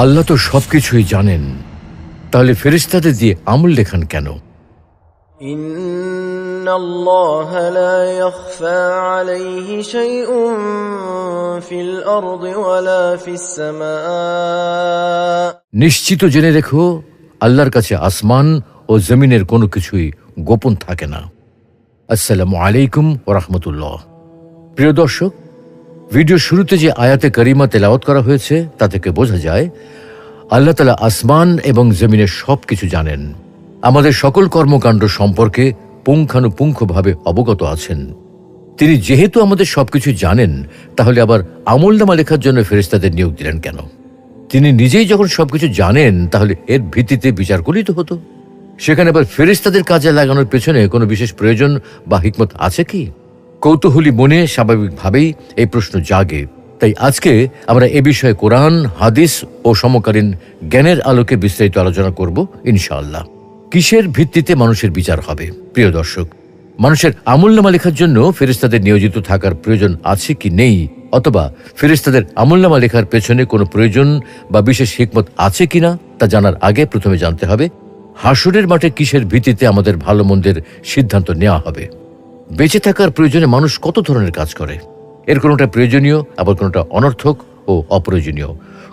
আল্লাহ তো সবকিছুই জানেন। তাহলে ফেরিস্তাদের দিয়ে আমল লেখান কেন? নিশ্চিত জেনে রেখো আল্লাহর কাছে আসমান ও জমিনের কোনো কিছুই গোপন থাকে না। আসসালামু আলাইকুম ওরহমতুল্লাহ প্রিয় দর্শক ভিডিও শুরুতে যে আয়াতে করিমা তেলাওয়াত করা হয়েছে, তা থেকে বোঝা যায়, আল্লাহ তালা আসমান এবং জমিনের সব কিছু জানেন। আমাদের সকল কর্মকাণ্ড সম্পর্কে পুঙ্খানুপুঙ্খভাবে অবগত আছেন। তিনি যেহেতু আমাদের সবকিছু জানেন, তাহলে আবার আমলনামা লেখার জন্য ফেরেস্তাদের নিয়োগ দিলেন কেন? তিনি নিজেই যখন সব কিছু জানেন, তাহলে এর ভিত্তিতে বিচার করলেই তো হতো। সেখানে আবার ফেরেস্তাদের কাজে লাগানোর পেছনে কোনো বিশেষ প্রয়োজন বা হিকমত আছে কি? কৌতূহলী মনে স্বাভাবিকভাবেই এই প্রশ্ন জাগে। তাই আজকে আমরা এ বিষয়ে কোরআন, হাদিস ও সমকালীন জ্ঞানের আলোকে বিস্তারিত আলোচনা করব, ইনশাআল্লাহ। কিসের ভিত্তিতে মানুষের বিচার হবে? প্রিয় দর্শক, মানুষের আমূল্যমা লেখার জন্য ফেরেস্তাদের নিয়োজিত থাকার প্রয়োজন আছে কি নেই? অথবা ফেরেস্তাদের আমূল্যমা লেখার পেছনে কোনো প্রয়োজন বা বিশেষ হিকমত আছে কিনা, তা জানার আগে প্রথমে জানতে হবে, হাসুরের মাঠে কিসের ভিত্তিতে আমাদের ভালো মন্দের সিদ্ধান্ত নেওয়া হবে? বেঁচে থাকার প্রয়োজনে মানুষ কত ধরনের কাজ করে? এর কোনোটা প্রয়োজনীয়, আবার কোনোটা অনর্থক ও অপ্রয়োজনীয়।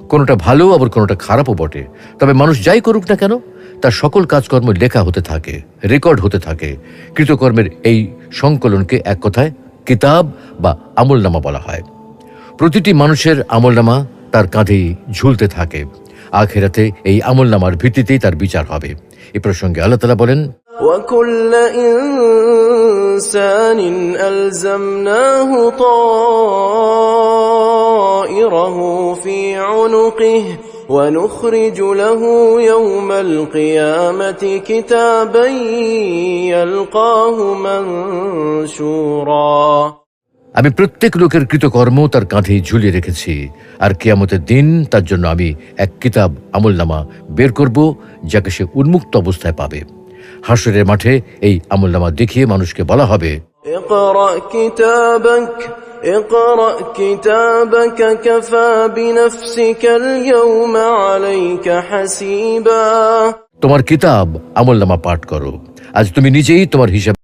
কোনোটা ভালো, আবার কোনোটা খারাপও বটে। তবে মানুষ যাই করুক না কেন, তার সকল কাজকর্ম লেখা হতে থাকে, রেকর্ড হতে থাকে। কৃতকর্মের এই সংকলনকে এক কথায় কিতাব বা আমলনামা বলা হয়। প্রতিটি মানুষের আমলনামা তার কাঁধেই ঝুলতে থাকে। আখেরাতে এই আমলনামার ভিত্তিতেই তার বিচার হবে। এ প্রসঙ্গে আল্লাহ তালা বলেন إنسان ألزمناه طائره في عنقه ونخرج له يوم القيامة كتابا يلقاه منشورا আমি প্রত্যেক লোকের কৃতকর্ম তার কাঁধে ঝুলিয়ে রেখেছি আর কেয়ামতের দিন তার জন্য আমি এক কিতাব আমলনামা বের করব যাকে সে উন্মুক্ত অবস্থায় পাবে হাসরের মাঠে এই আমলনামা দেখিয়ে মানুষকে বলা হবে। তোমার কিতাব আমলনামা পাঠ করো। আজ তুমি নিজেই তোমার হিসাব